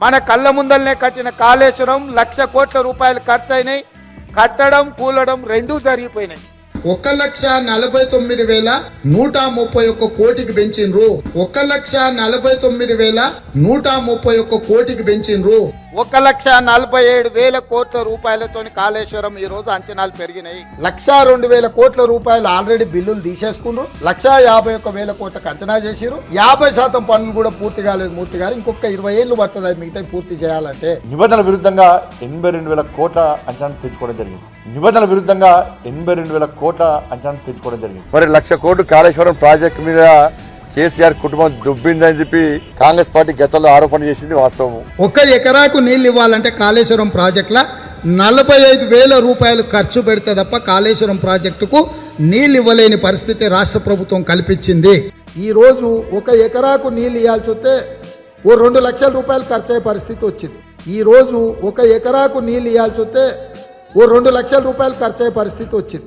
మన కళ్ళ ముందల్నే కట్టిన కాళేశ్వరం లక్ష కోట్ల రూపాయలు ఖర్చు అయినాయి కట్టడం కూలడం రెండూ జరిగిపోయినాయి. ఒక లక్ష నలభై తొమ్మిది వేల నూట ముప్పై ఒక్క కోటికి పెంచిండ్రు ఒక లక్ష నలభై తొమ్మిది వేల నూట ముప్పై ఒక్క కోటికి పెంచిండ్రు ఒక లక్ష నలభై ఏడు వేల కోట్ల రూపాయలతో కాళేశ్వరం ఈ రోజు అంచనాలు పెరిగినాయి. లక్ష రెండు వేల కోట్ల రూపాయలు ఆల్రెడీ బిల్లులు తీసేసుకున్నారు. లక్ష యాభై ఒక్క వేల కోట్లకు అంచనా చేసిరు యాభై శాతం పనులు కూడా పూర్తి కాలేదు మూర్తి గారు. ఇంకొక ఇరవై ఏళ్ళు పడుతుంది అది మిగతా పూర్తి చేయాలంటే. నిబంధనల విరుద్ధంగా ఎనభై రెండు వేల కోట్ల అంచనా పెంచుకోవడం జరిగింది. నిబంధనల విరుద్ధంగా ఎనభై రెండు వేల కోట్ల అంచనా పెంచుకోవడం జరిగింది. మరి లక్ష కోట్లు కాళేశ్వరం ప్రాజెక్టు మీద కేసీఆర్ కుటుంబం దుబ్బిందని చెప్పి కాంగ్రెస్ పార్టీ గతంలో ఆరోపణ చేసింది వాస్తవం ఒక ఎకరాకు నీళ్ళు ఇవ్వాలంటే కాళేశ్వరం ప్రాజెక్టుల నలభై ఐదు వేల రూపాయలు ఖర్చు పెడితే తప్ప కాళేశ్వరం ప్రాజెక్టుకు నీళ్ళు ఇవ్వలేని పరిస్థితి రాష్ట్ర ప్రభుత్వం కల్పించింది. ఈ రోజు ఒక ఎకరాకు నీళ్ళు ఇవ్వాల్సి వస్తే ఓ రెండు లక్షల రూపాయలు ఖర్చు అయ్యే పరిస్థితి వచ్చింది. ఈ రోజు ఒక ఎకరాకు నీళ్ళు ఇవ్వాల్సి వస్తే ఓ రెండు లక్షల రూపాయలు ఖర్చు అయ్యే పరిస్థితి వచ్చింది.